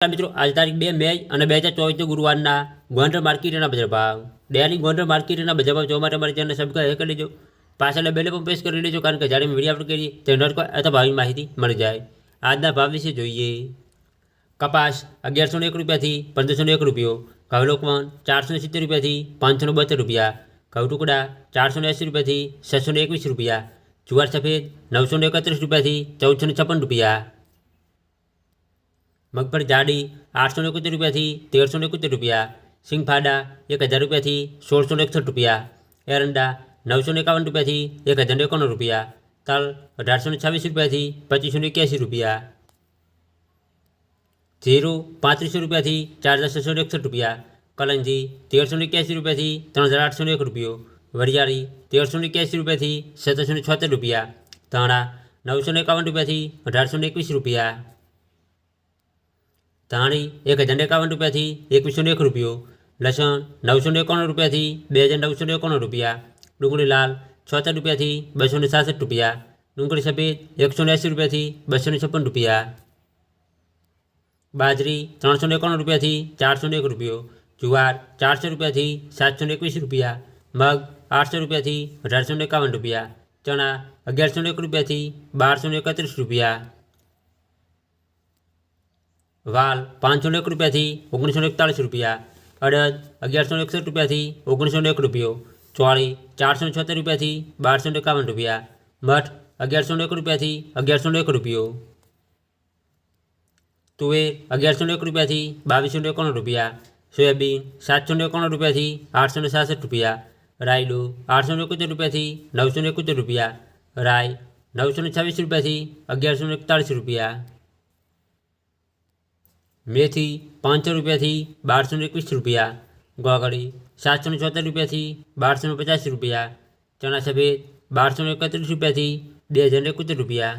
નમસ્કાર મિત્રો આજ તારીખ બે મે અને બે હજાર ચોવીસના ગુરુવારના ગોંડલ માર્કેટના બજાર ભાવ ડેલી ગોંડલ માર્કેટના બજાર ભાવ જોવા માટે અમારી ચેનલ સબસ્ક્રાઈબ કરી લેજો પાછળ બેલે પણ પ્રેસ કરી લેજો કારણ કે જ્યારે વિડીયો અપલોડ કરીએ તે નોટ અથવા ભાવની માહિતી મળી જાય આજના ભાવ વિશે જોઈએ કપાસ અગિયારસો એક રૂપિયાથી પંદરસો એક રૂપિયો ઘઉં લોકવન ચારસો સિત્તેર રૂપિયાથી પાંચસો બોતેર રૂપિયા ઘઉં ટુકડા ચારસો એંસી રૂપિયાથી છસો એકવીસ રૂપિયા જુવાર સફેદ નવસો એકત્રીસ રૂપિયાથી ચૌદસો છપ્પન રૂપિયા મગફળી જાડી આઠસો એકોતેર રૂપિયાથી તેરસો એકોતેર રૂપિયા સિંગફાડા એક હજાર રૂપિયાથી સોળસો એકસઠ રૂપિયા એરંડા નવસો એકાવન રૂપિયાથી એક હજાર એકાણું રૂપિયા તલ અઢારસો છવ્વીસ રૂપિયાથી પચીસો એક્યાસી રૂપિયા જીરું પાંત્રીસો રૂપિયાથી ચાર હજાર છસો એકસઠ રૂપિયા કલંજી તેરસો એક્યાસી રૂપિયાથી ત્રણ હજાર આઠસો એક રૂપિયો વરિયાળી તેરસો એક્યાસી રૂપિયાથી સત્તરસો છોતેર રૂપિયા ધાણા નવસો એકાવન રૂપિયાથી અઢારસો એકવીસ રૂપિયા ધાણી એક હજાર એકાવન રૂપિયાથી એકવીસો એક રૂપિયો લસણ નવસો એકાણું રૂપિયાથી બે હજાર નવસો એકાણું રૂપિયા ડુંગળી લાલ છોતેર રૂપિયાથી બસો ને સાસઠ રૂપિયા ડુંગળી સફેદ એકસો ને એંસી રૂપિયાથી બસો ને છપ્પન રૂપિયા બાજરી ત્રણસો એકાણું રૂપિયાથી ચારસો એક રૂપિયો જુવાર ચારસો રૂપિયાથી સાતસો એકવીસ રૂપિયા મગ આઠસો રૂપિયાથી અઢારસો એકાવન રૂપિયા ચણા અગિયારસો એક રૂપિયાથી બારસો એકત્રીસ રૂપિયા વાલ પાંચસો એક રૂપિયાથી ઓગણીસો એકતાળીસ રૂપિયા અડદ અગિયારસો એકસઠ રૂપિયાથી ઓગણીસો એક રૂપિયો ચોળી ચારસો છોતેર રૂપિયાથી બારસો એકાવન રૂપિયા મઠ અગિયારસો એક રૂપિયાથી અગિયારસો એક રૂપિયો તુવેર અગિયારસો એક રૂપિયાથી બાવીસો એકાણું રૂપિયા સોયાબીન સાતસો એકાણું રૂપિયાથી આઠસો ને સાસઠ રૂપિયા રાયડું આઠસો એકોતેર રૂપિયાથી નવસો એકોતેર રૂપિયા રાય નવસો ને છવ્વીસ રૂપિયાથી અગિયારસો એકતાળીસ રૂપિયા મેથી પાંચસો રૂપિયાથી બારસો એકવીસ રૂપિયા ગોગળી સાતસો છોતેર રૂપિયાથી બારસો પચાસ રૂપિયા ચણા સફેદ બારસો એકત્રીસ રૂપિયાથી બે હજાર એકોતેર રૂપિયા